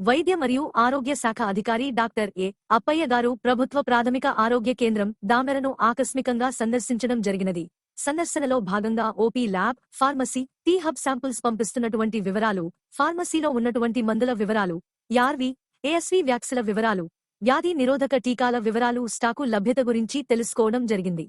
వైద్య మరియు ఆరోగ్య శాఖ అధికారి డాక్టర్ ఏ అప్పయ్య గారు ప్రభుత్వ ప్రాథమిక ఆరోగ్య కేంద్రం దామెరను ఆకస్మికంగా సందర్శించడం జరిగినది. సందర్శనలో భాగంగా OP lab pharmacy T hub samples పంపిస్తున్నటువంటి వివరాలు ఫార్మసీలో ఉన్నటువంటి మందుల వివరాలు యార్వి ఏఎస్వి వ్యాక్సిల వివరాలు వ్యాధి నిరోధక టీకాల వివరాలు స్టాకు లభ్యత గురించి తెలుసుకోవడం జరిగింది.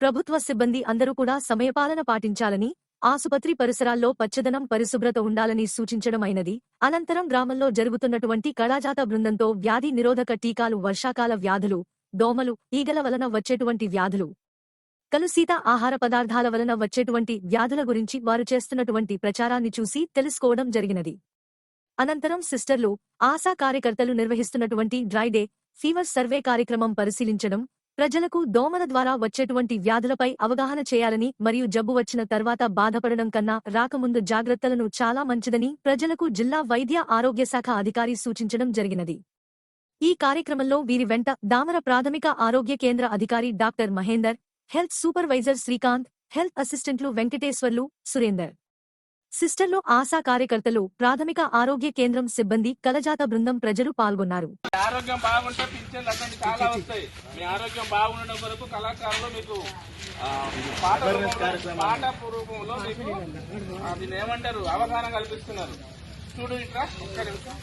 ప్రభుత్వ సిబ్బంది అందరూ కూడా సమయపాలన పాటించాలని ఆసుపత్రి పరిసరాల్లో పచ్చదనం పరిశుభ్రత ఉండాలని సూచించడం అయినది అనంతరం గ్రామంలో జరుగుతున్నటువంటి కళాజాత బృందంతో వ్యాధి నిరోధక టీకాలు వర్షాకాల వ్యాధులు దోమలు ఈగల వలన వచ్చేటువంటి వ్యాధులు. కలుషిత ఆహార పదార్థాల వలన వచ్చేటువంటి వ్యాధుల గురించి వారు చేస్తున్నటువంటి ప్రచారాన్ని చూసి తెలుసుకోవడం జరిగినది. అనంతరం సిస్టర్లు ఆశా కార్యకర్తలు నిర్వహిస్తున్నటువంటి డ్రైడే ఫీవర్ సర్వే కార్యక్రమం పరిశీలించడం ప్రజలకు దోమల ద్వారా వచ్చేటువంటి వ్యాధులపై అవగాహన చేయాలని మరియు జబ్బు వచ్చిన తర్వాత బాధపడడం కన్నా రాకముందు జాగ్రత్తలను చాలా మంచిదని ప్రజలకు జిల్లా వైద్య ఆరోగ్య శాఖ అధికారి సూచించడం జరిగినది. ఈ కార్యక్రమంలో వీరి వెంట దామర ప్రాథమిక ఆరోగ్య కేంద్ర అధికారి doctor Mahender health supervisor Srikanth health అసిస్టెంట్లు వెంకటేశ్వర్లు సురేందర్. సిస్టర్లు ఆశా కార్యకర్తలు ప్రాథమిక ఆరోగ్య కేంద్రం సిబ్బంది కలజాత బృందం ప్రజలు పాల్గొన్నారు. ఆరోగ్యం బాగుంటే పింఛన్లు అటువంటి చాలా వస్తాయి. మీ ఆరోగ్యం బాగుండడం వరకు కళాకారులు మీకు ఆ, పాట రూపంలో- మీకు దీన్ని ఏమంటారు? అవగాహన కల్పిస్తున్నారు. చూడు ఇట్లా ఒక్క నిమిషం.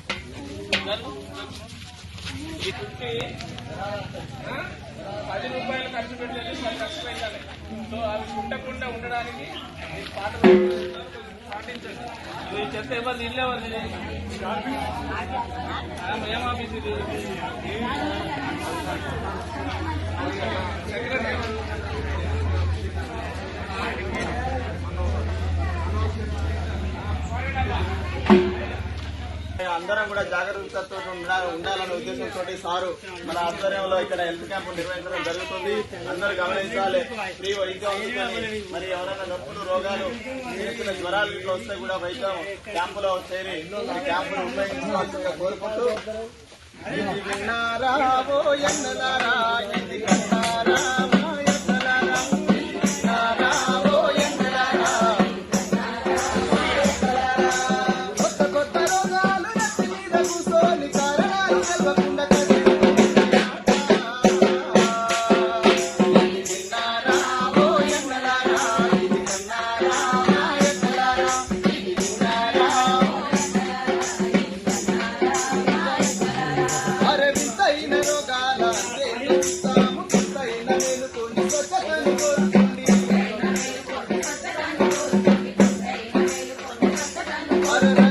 పది రూపాయలు ఖర్చు పెట్టేది పది ఖర్చు పెట్టాలి. సో అవి ఉండకుండా ఉండడానికి ఈ పాట రూపంలో పాటించండి. ఈ చెత్త ఎవరు ఇల్లు ఏం ఆఫీస్ ఇది? సెక్రటరీ. అందరం కూడా జాగ్రత్తతో ఉండాలనే ఉద్దేశంతో సారు మన ఆధ్వర్యంలో ఇక్కడ హెల్త్ క్యాంప్ నిర్వహించడం జరుగుతుంది. అందరూ గమనించాలి. ఫ్రీ వైద్యం మరి ఎవరైనా నొప్పులు రోగాలు చిన్న జ్వరాలు ఇట్లా వస్తే కూడా వైద్యం క్యాంపులో చేరి ఈ క్యాంపు ఉపయోగించుకోవాల్సిందిగా కోరుకుంటూ. Thank you.